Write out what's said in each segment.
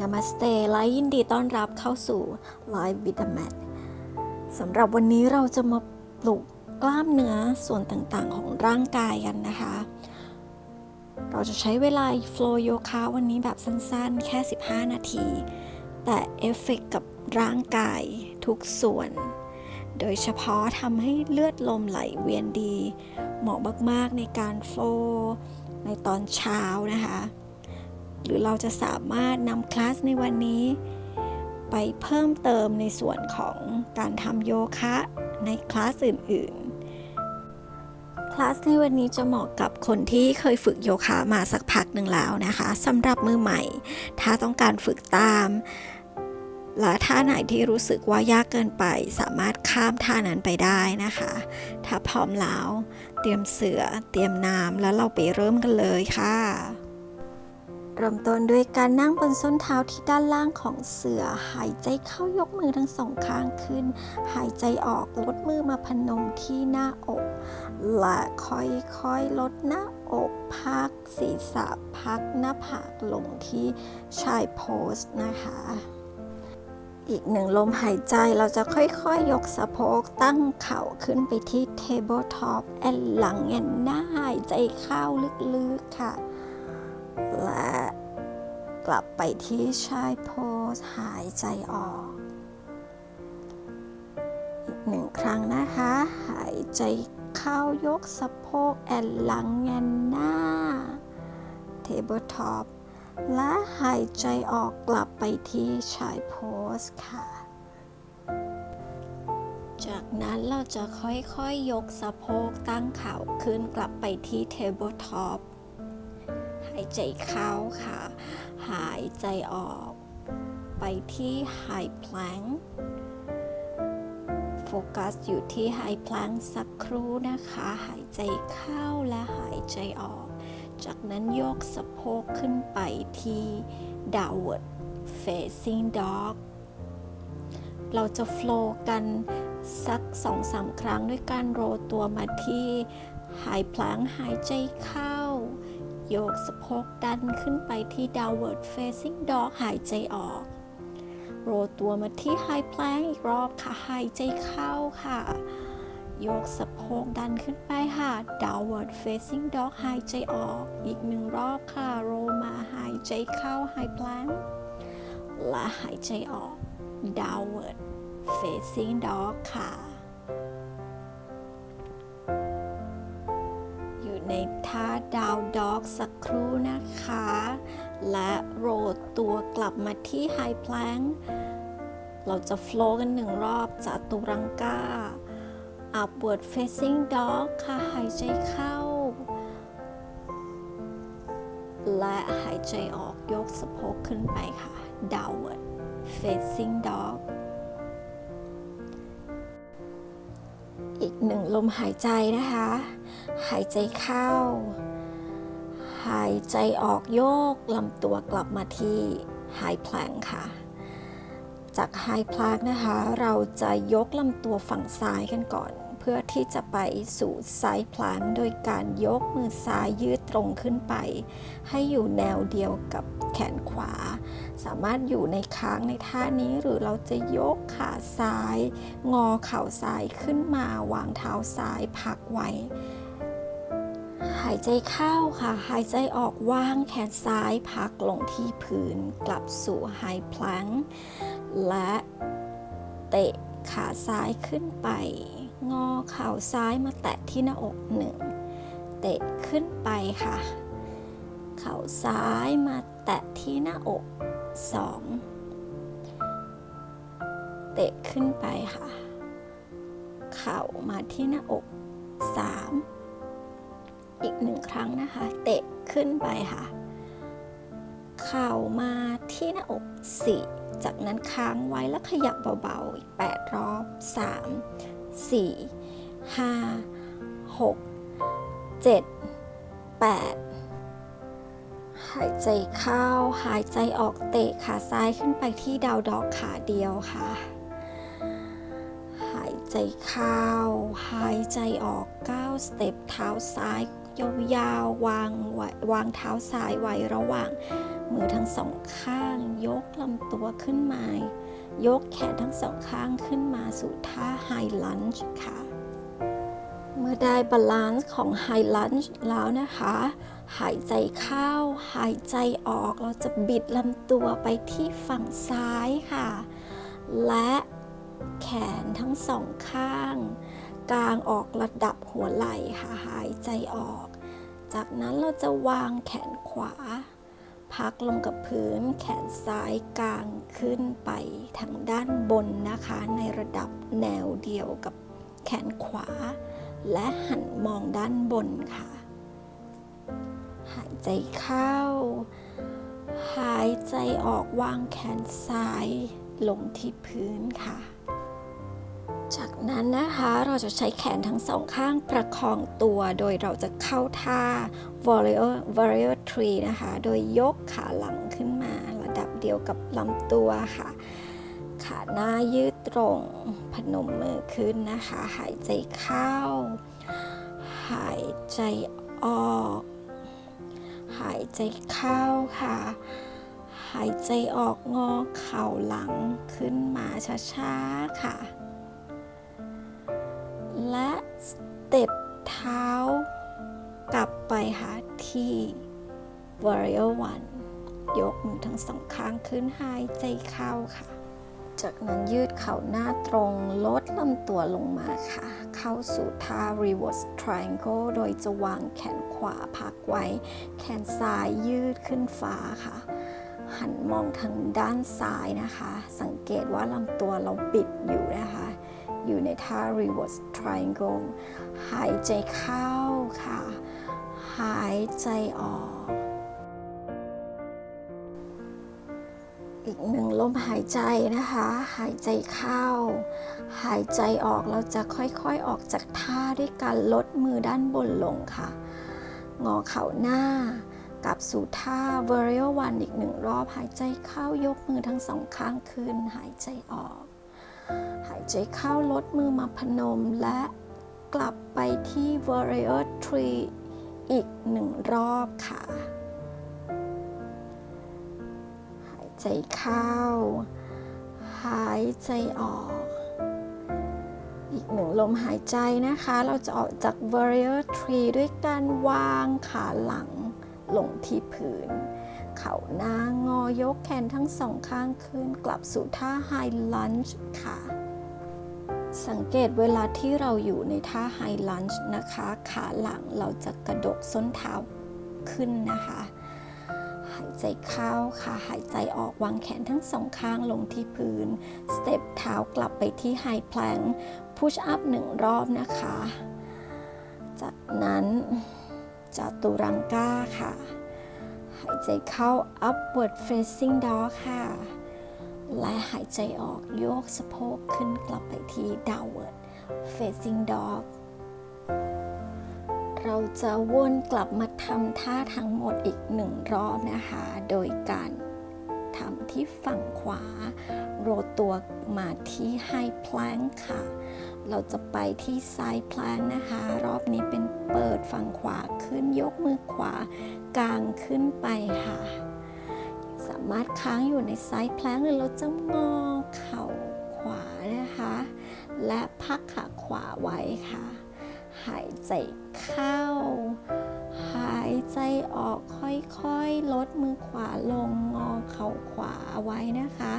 นามาสเตและยินดีต้อนรับเข้าสู่ Live with the Mat สำหรับวันนี้เราจะมาปลุกกล้ามเนื้อส่วนต่างๆ ของร่างกายกันนะคะ เราจะใช้เวลา flow โยคะวันนี้แบบสั้นๆ แค่ 15 นาที แต่เอฟเฟกต์กับร่างกายทุกส่วน โดยเฉพาะทำให้เลือดลมไหลเวียนดี เหมาะมากๆในการโฟล์ในตอนเช้านะคะ หรือเราจะสามารถนำคลาสในวันนี้ ไปเพิ่มเติมในส่วนของการทำโยคะในคลาสอื่นๆ คลาสในวันนี้จะเหมาะกับคนที่เคยฝึกโยคะมาสักพักหนึ่งแล้วนะคะสำหรับมือใหม่ ถ้าต้องการฝึกตาม และท่าไหนที่รู้สึกว่ายากเกินไป สามารถข้ามท่านั้นไปได้นะคะ ถ้าพร้อมแล้ว เตรียมเสือ เตรียมน้ำแล้วเราไปเริ่มกันเลยค่ะ เริ่มต้นด้วยการนั่งบนส้นเท้าที่ด้านล่างของเสือ หายใจเข้ายกมือทั้งสองข้างขึ้น หายใจออกลดมือมาพนมที่หน้าอก และค่อยๆลดหน้าอกพักศีรษะพักหน้าผากลงที่ชายโพสนะคะ อีกหนึ่งลมหายใจเราจะค่อยๆยกสะโพกตั้งเข่าขึ้นไปที่ tabletop แอนหลังแอนหน้าหายใจเข้าลึกๆค่ะ และกลับไปที่ชายโพสหายใจออก อีกหนึ่งครั้งนะคะ หายใจเข้ายกสะโพกแอนหลังแอนหน้า tabletop และหายใจออกกลับไปที่ชายโพสค่ะ จากนั้นเราจะค่อยๆยยกสะโพกตั้งเข่าขึ้นกลับไปที่ tabletop หายใจเข้าค่ะ หายใจออก ไปที่ high plank โฟกัสอยู่ที่ high plank สักครู่นะคะ หายใจเข้าและหายใจออก จากนั้นยกสะโพกขึ้นไปที่ downward facing dog เราจะโฟล์กันสัก2-3 ครั้งด้วยการโรตัวมาที่ high plank หายใจเข้า โยกสะโพกดันขึ้นไปที่ downward facing dog หายใจออก โรลตัวมาที่ high plank อีกรอบค่ะ หายใจเข้าค่ะ โยกสะโพกดันขึ้นไปค่ะ downward facing dog หายใจออก อีกหนึ่งรอบค่ะ โรมาหายใจเข้า high plank และหายใจออก downward facing dog ค่ะ ในท่า down dog สักครู่นะคะ และโรลตัวกลับมาที่ high plank เราจะโฟล์กันหนึ่งรอบจากตุรังกา upward facing dog ค่ะหายใจเข้า และหายใจออกยกสะโพกขึ้นไปค่ะ downward facing dog หนึ่งลมหายใจนะคะ หายใจเข้า หายใจออกโยกลำตัวกลับมาที่หายแผลงค่ะ จากหายพลักนะคะ เราจะยกลำตัวฝั่งซ้ายกันก่อน พื่อที่จะไปสู่ side plank โดยการยกมือซ้ายยืดตรงขึ้นไป ให้อยู่แนวเดียวกับแขนขวา สามารถอยู่ในค้างในท่านี้หรือเราจะยกขาซ้าย งอเข่าซ้ายขึ้นมาวางเท้าซ้ายพักไว้ หายใจเข้าค่ะ หายใจออกว่างแขนซ้ายพักลงที่พื้นกลับสู่ไฮพลังและเตะขาซ้ายขึ้นไป งอเข่าซ้ายมาแตะที่หน้าอกหนึ่งเตะขึ้นไปค่ะ เข่าซ้ายมาแตะที่หน้าอกสองเตะขึ้นไปค่ะ เข่ามาที่หน้าอกสามอีกหนึ่งครั้งนะคะ เตะขึ้นไปค่ะ เข่ามาที่หน้าอกสี่จากนั้นค้างไว้แล้วขยับเบาๆอีก8รอบ 3 4 5 6 7 8 หายใจเข้า หายใจออกเตะขาซ้ายขึ้นไปที่ดาวดอกขาเดียวค่ะ หายใจเข้า หายใจออก9สเต็ปเท้าซ้ายยาวๆวางไว้วางเท้าซ้ายไว้ระหว่างมือทั้งสองข้างยกลำตัวขึ้นมา ยกแขนทั้งสองข้างขึ้นมาสู่ท่าไฮลันจ์ค่ะ เมื่อได้บาลานซ์ของไฮลันจ์แล้วนะคะ หายใจเข้า หายใจออกเราจะบิดลำตัวไปที่ฝั่งซ้ายค่ะ และแขนทั้งสองข้าง กลางออกระดับหัวไหล่ค่ะ หายใจออก จากนั้นเราจะวางแขนขวา พักลงกับพื้นแขนซ้ายกลางขึ้นไปทางด้านบนนะคะ ในระดับแนวเดียวกับแขนขวา และหันมองด้านบนค่ะ หายใจเข้า หายใจออกวางแขนซ้ายลงที่พื้นค่ะ จากนั้นนะคะเราจะใช้แขนทั้งสองข้างประคองตัวโดยเราจะเข้าท่า warrior warrior tree นะคะ โดยยกขาหลังขึ้นมาระดับเดียวกับลำตัวค่ะ ขาหน้ายืดตรง พนมมือขึ้นนะคะ หายใจเข้า หายใจออก หายใจเข้าค่ะ หายใจออกงอเข่าหลังขึ้นมาช้าๆค่ะ และสเต็ปเท้ากลับไปหาที่ warrior one ยกมือทั้งสองข้างขึ้นหายใจเข้าค่ะ จากนั้นยืดเข่าหน้าตรง ลดลำตัวลงมาค่ะ เข้าสู่ท่า reverse triangle โดยจะวางแขนขวาพักไว้ แขนซ้ายยืดขึ้นฟ้าค่ะ หันมองทางด้านซ้ายนะคะ สังเกตว่าลำตัวเราปิดอยู่นะคะ อยู่ในท่า reverse triangle หายใจเข้าค่ะ หายใจออก อีกหนึ่งลมหายใจนะคะ หายใจเข้า หายใจออกเราจะค่อยๆออกจากท่าด้วยการลดมือด้านบนลงค่ะ งอเข่าหน้ากลับสู่ท่า Warrior One อีกหนึ่งรอบหายใจเข้ายกมือทั้งสองข้างขึ้น หายใจออก หายใจเข้าลดมือมาพนมและกลับไปที่ Warrior Tree อีกหนึ่งรอบค่ะ หายใจเข้า หายใจออก อีกหนึ่งลมหายใจนะคะ เราจะออกจาก Warrior Tree ด้วยการวางขาหลังลงที่พื้น เข่าหน้างอยกแขนทั้งสองข้างขึ้น กลับสู่ท่า High Lunge ค่ะ สังเกตเวลาที่เราอยู่ในท่า High Lunge นะคะ ขาหลังเราจะกระดกส้นเท้าขึ้นนะคะ หายใจเข้าค่ะ หายใจออกวางแขนทั้งสองข้างลงที่พื้น สเต็ปเท้ากลับไปที่ไฮแพลงพุชอัพหนึ่งรอบนะคะ จากนั้นจัตุรังก้าค่ะ หายใจเข้า upward facing dog ค่ะ และหายใจออกโยกสะโพกขึ้นกลับไปที่ downward facing dog เราจะวนกลับมาทำท่าทั้งหมดอีกหนึ่งรอบนะคะ โดยการ ทำที่ฝั่งขวา โรตัวมาที่ไฮแพลงค่ะ เราจะไปที่ซ้ายพลงนะคะ รอบนี้เป็นเปิดฝั่งขวาขึ้นยกมือขวากลางขึ้นไปค่ะ สามารถค้างอยู่ในซ้ายพลงหรือเราจะงอเข่าขวานะคะ และพักขาขวาไว้ค่ะ หายใจเข้า หายใจออกค่อยๆ ลดมือขวาลงงอเข่าขวาไว้นะคะ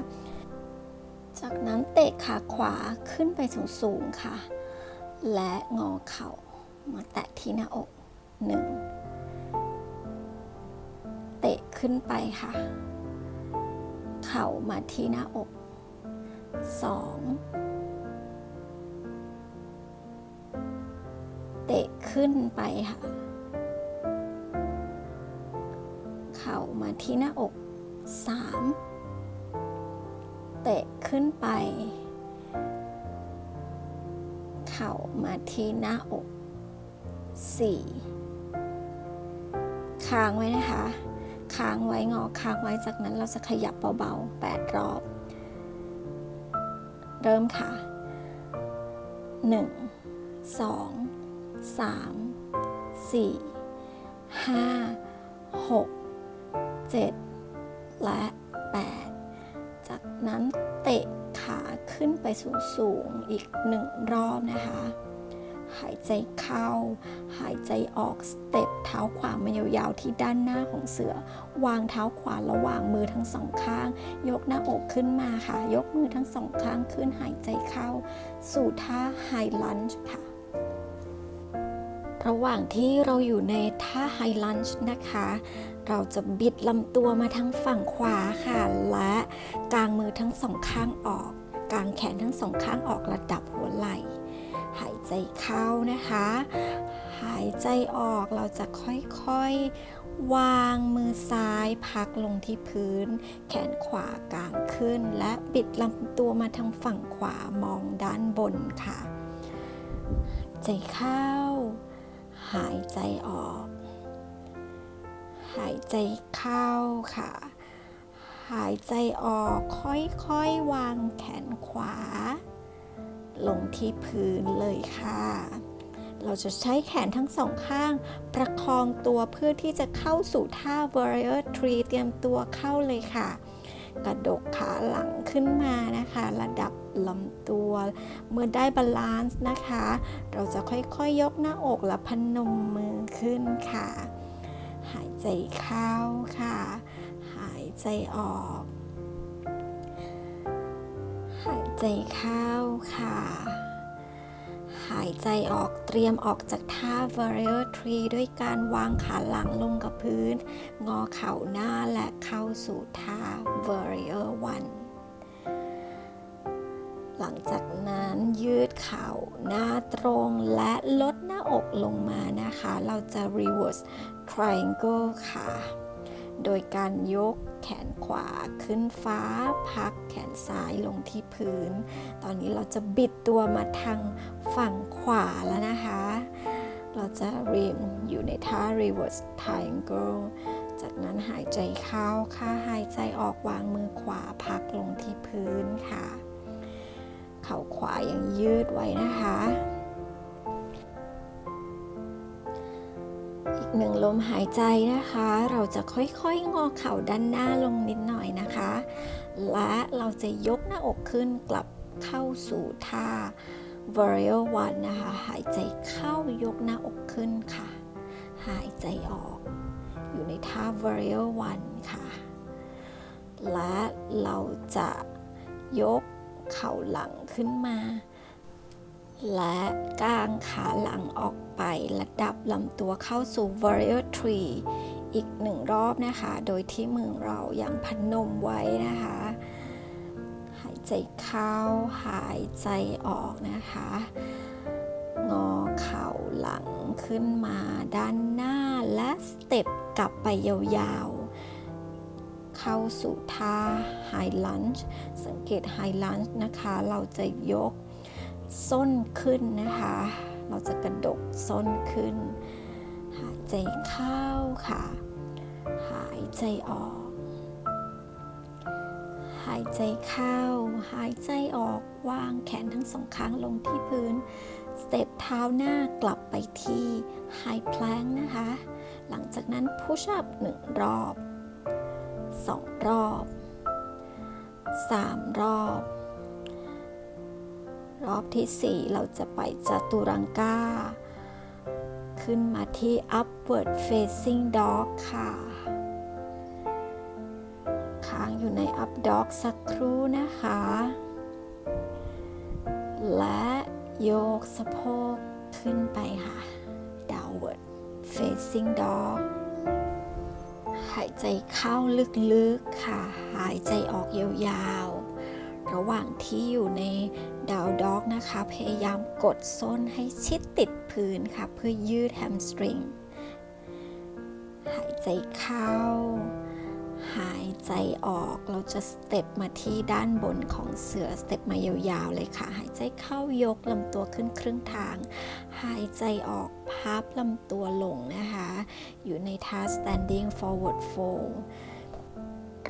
จากนั้นเตะขาขวาขึ้นไปสูงๆค่ะ และงอเข่ามาแตะที่หน้าอกหนึ่งเตะขึ้นไปค่ะ เข่ามาที่หน้าอกสองเตะขึ้นไปค่ะ ที่หน้าอก 3 เตะขึ้นไป เข่ามาที่หน้าอก 4 ค้างไว้นะคะ ค้างไว้งอค้างไว้จากนั้นเราจะขยับเบาๆ 8 รอบ เริ่มค่ะ 1 2สามสี่ห้าหกเจ็ดและ 8 จากนั้นเตะขาขึ้นไปสูงๆอีกหนึ่งรอบนะคะ หายใจเข้า หายใจออกสเต็ปเท้าขวามายาวๆที่ด้านหน้าของเสือ วางเท้าขวาระหว่างมือทั้งสองข้าง ยกหน้าอกขึ้นมาค่ะ ยกมือทั้งสองข้างขึ้นหายใจเข้า สู่ท่าไฮลันจ์ค่ะระหว่างที่เราอยู่ในท่าไฮลันจ์นะคะ เราจะบิดลำตัวมาทางฝั่งขวาค่ะ และกางมือทั้งสองข้างออก กางแขนทั้งสองข้างออกระดับหัวไหล่ หายใจเข้านะคะ หายใจออกเราจะค่อยๆ วางมือซ้ายพักลงที่พื้น แขนขวากางขึ้น และบิดลำตัวมาทางฝั่งขวามองด้านบนค่ะ ใจเข้า หายใจออก หายใจเข้าค่ะ หายใจออกค่อยๆ วางแขนขวา ลงที่พื้นเลยค่ะ เราจะใช้แขนทั้งสองข้าง ประคองตัวเพื่อที่จะเข้าสู่ท่า warrior tree เตรียมตัวเข้าเลยค่ะ กระดกขาหลังขึ้นมานะคะ ระดับลำตัว เมื่อได้บาลานซ์นะคะ เราจะค่อยๆยยกหน้าอกและพนมมือขึ้นค่ะ หายใจเข้าค่ะ หายใจออก หายใจเข้าค่ะ หายใจออกเตรียมออกจากท่า warrior tree ด้วยการวางขาหลังลงกับพื้น งอเข่าหน้าและเข้าสู่ท่า warrior one หลังจากนั้น ยืดเข่าหน้าตรงและลดหน้าอกลงมานะคะ เราจะ reverse triangle ค่ะ โดยการยกแขนขวาขึ้นฟ้า พักแขนซ้ายลงที่พื้น ตอนนี้เราจะบิดตัวมาทางฝั่งขวาแล้วนะคะ เราจะริมอยู่ในท่า reverse triangle จากนั้นหายใจเข้าค่ะ หายใจออกวางมือขวาพักลงที่พื้นค่ะ เข่าขวายังยืดไว้นะคะ อีกหนึ่งลมหายใจนะคะ เราจะค่อยๆ งอเข่าด้านหน้าลงนิดหน่อยนะคะ และเราจะยกหน้าอกขึ้นกลับเข้าสู่ท่า warrior one นะคะ หายใจเข้ายกหน้าอกขึ้นค่ะ หายใจออก อยู่ในท่า warrior one ค่ะ และเราจะยก เข่าหลังขึ้นมา และกางขาหลังออกไประดับลำตัวเข้าสู่ warrior tree อีกหนึ่งรอบนะคะ โดยที่มือเรายังพนมไว้นะคะ หายใจเข้าหายใจออกนะคะ งอเข่าหลังขึ้นมาด้านหน้าและสเต็ปกลับไปยาวๆ เข้าสู่ท่า High Lunge สังเกต High Lunge นะคะ เราจะยกส้นขึ้นนะคะ เราจะกระดกส้นขึ้น หายใจเข้าค่ะ หายใจออก หายใจเข้า หายใจออก วางแขนทั้งสองข้างลงที่พื้น สเต็ปเท้าหน้ากลับไปที่ High Plank นะคะ หลังจากนั้น Push up หนึ่งรอบ สองรอบสามรอบ รอบที่4เราจะไปจัตุรังกาขึ้นมาที่ upward facing dog ค่ะ ค้างอยู่ใน up dog สักครู่นะคะ และโยกสะโพกขึ้นไปค่ะ downward facing dog หายใจเข้าลึกๆค่ะ หายใจออกยาวๆ ระหว่างที่อยู่ในดาวด็อกนะคะ พยายามกดส้นให้ชิดติดพื้นค่ะ เพื่อยืดแฮมสตริง หายใจเข้า หายใจออกเราจะสเต็ปมาที่ด้านบนของเสือสเต็ปมายาวๆเลยค่ะ หายใจเข้ายกลำตัวขึ้นครึ่งทาง หายใจออกพับลำตัวลงนะคะ อยู่ในท่า standing forward fold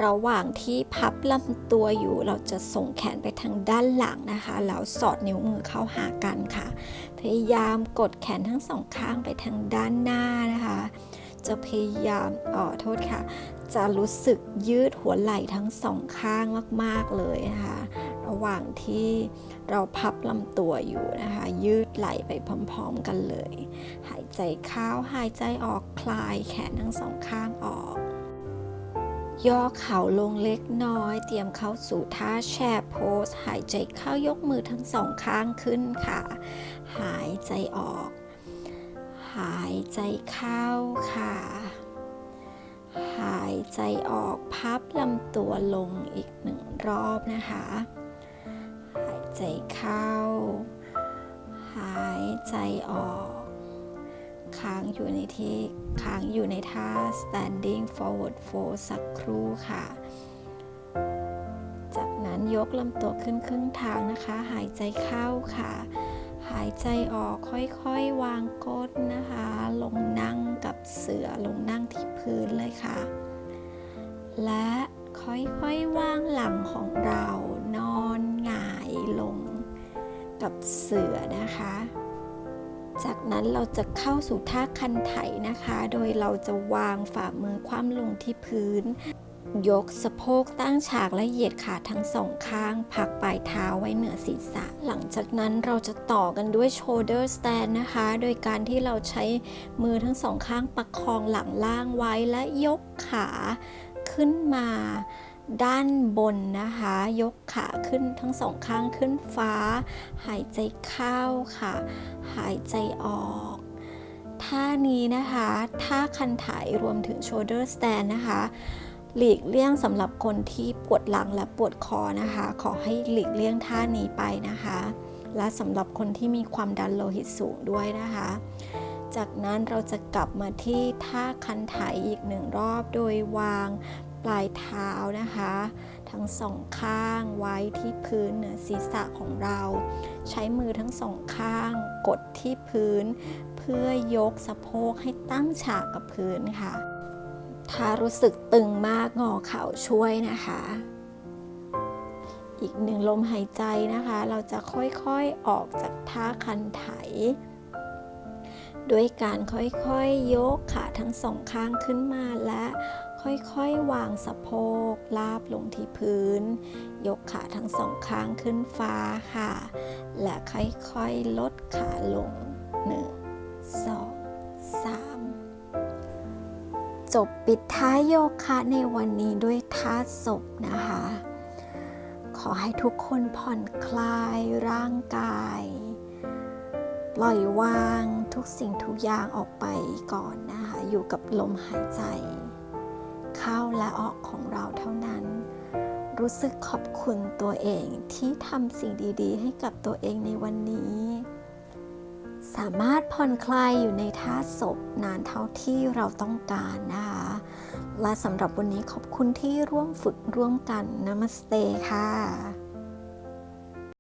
ระหว่างที่พับลำตัวอยู่เราจะส่งแขนไปทางด้านหลังนะคะ แล้วสอดนิ้วมือเข้าหากันค่ะ พยายามกดแขนทั้งสองข้างไปทางด้านหน้านะคะ จะพยายามอ๋อโทษค่ะ จะรู้สึกยืดหัวไหล่ทั้งสองข้างมาก ๆ เลยนะคะ ระหว่างที่เราพับลำตัวอยู่นะคะ ยืดไหล่ไปพร้อม ๆ กันเลย หายใจเข้าหายใจออกคลายแขนทั้งสองข้างออกย่อเข่าลงเล็กน้อย เตรียมเข้าสู่ท่าแช่โพส หายใจเข้ายกมือทั้งสองข้างขึ้นค่ะ หายใจออก หายใจเข้าค่ะ หายใจออกพับลำตัวลงอีกหนึ่งรอบนะคะ หายใจเข้า หายใจออก ค้างอยู่ในที่ค้างอยู่ในท่า standing forward fold สักครู่ค่ะ จากนั้นยกลำตัวขึ้นครึ่งทางนะคะ หายใจเข้าค่ะายใจออกค่อยๆ วางก้นนะคะ ลงนั่งกับเสือลงนั่งที่พื้นเลยค่ะ และค่อยๆ วางหลังของเรานอนหงายลงกับเสือนะคะ จากนั้นเราจะเข้าสู่ท่าคันไถนะคะ โดยเราจะวางฝ่ามือคว่ำลงที่พื้น ยกสะโพกตั้งฉากและเหยียดขาทั้งสองข้าง พักปลายเท้าไว้เหนือศีรษะ หลังจากนั้นเราจะต่อกันด้วย shoulder stand นะคะ โดยการที่เราใช้มือทั้งสองข้างประคองหลังล่างไว้และยกขาขึ้นมาด้านบนนะคะ ยกขาขึ้นทั้งสองข้างขึ้นฟ้า หายใจเข้าค่ะ หายใจออกท่านี้นะคะ ท่าคันไถรวมถึง shoulder stand นะคะ หลีกเลี่ยงสำหรับคนที่ปวดหลังและปวดคอนะคะ ขอให้หลีกเลี่ยงท่านี้ไปนะคะ และสำหรับคนที่มีความดันโลหิตสูงด้วยนะคะ จากนั้นเราจะกลับมาที่ท่าคันไถอีกหนึ่งรอบโดยวางปลายเท้านะคะ ทั้งสองข้างไว้ที่พื้นเหนือศีรษะของเรา ใช้มือทั้งสองข้างกดที่พื้น เพื่อยกสะโพกให้ตั้งฉากกับพื้นค่ะ ถ้ารู้สึกตึงมากงอเข่าช่วยนะคะ อีกหนึ่งลมหายใจนะคะ เราจะค่อยๆออกจากท่าคันไถ ด้วยการค่อยๆยกขาทั้งสองข้างขึ้นมาและค่อยๆ วางสะโพกลาบลงที่พื้น ยกขาทั้งสองข้างขึ้นฟ้าค่ะ และค่อยๆ ลดขาลง 1 2 3 จบปิดท้ายโยคะในวันนี้ด้วยท่าศพนะคะ ขอให้ทุกคนผ่อนคลายร่างกาย ปล่อยวางทุกสิ่งทุกอย่างออกไปก่อนนะคะ อยู่กับลมหายใจ เข้าและออกของเราเท่านั้น รู้สึกขอบคุณตัวเองที่ทำสิ่งดีๆ ให้กับตัวเองในวันนี้ สามารถผ่อนคลายอยู่ในท่าศพนานเท่าที่เราต้องการนะคะ และสำหรับวันนี้ขอบคุณที่ร่วมฝึกร่วมกันนามัสเตค่ะ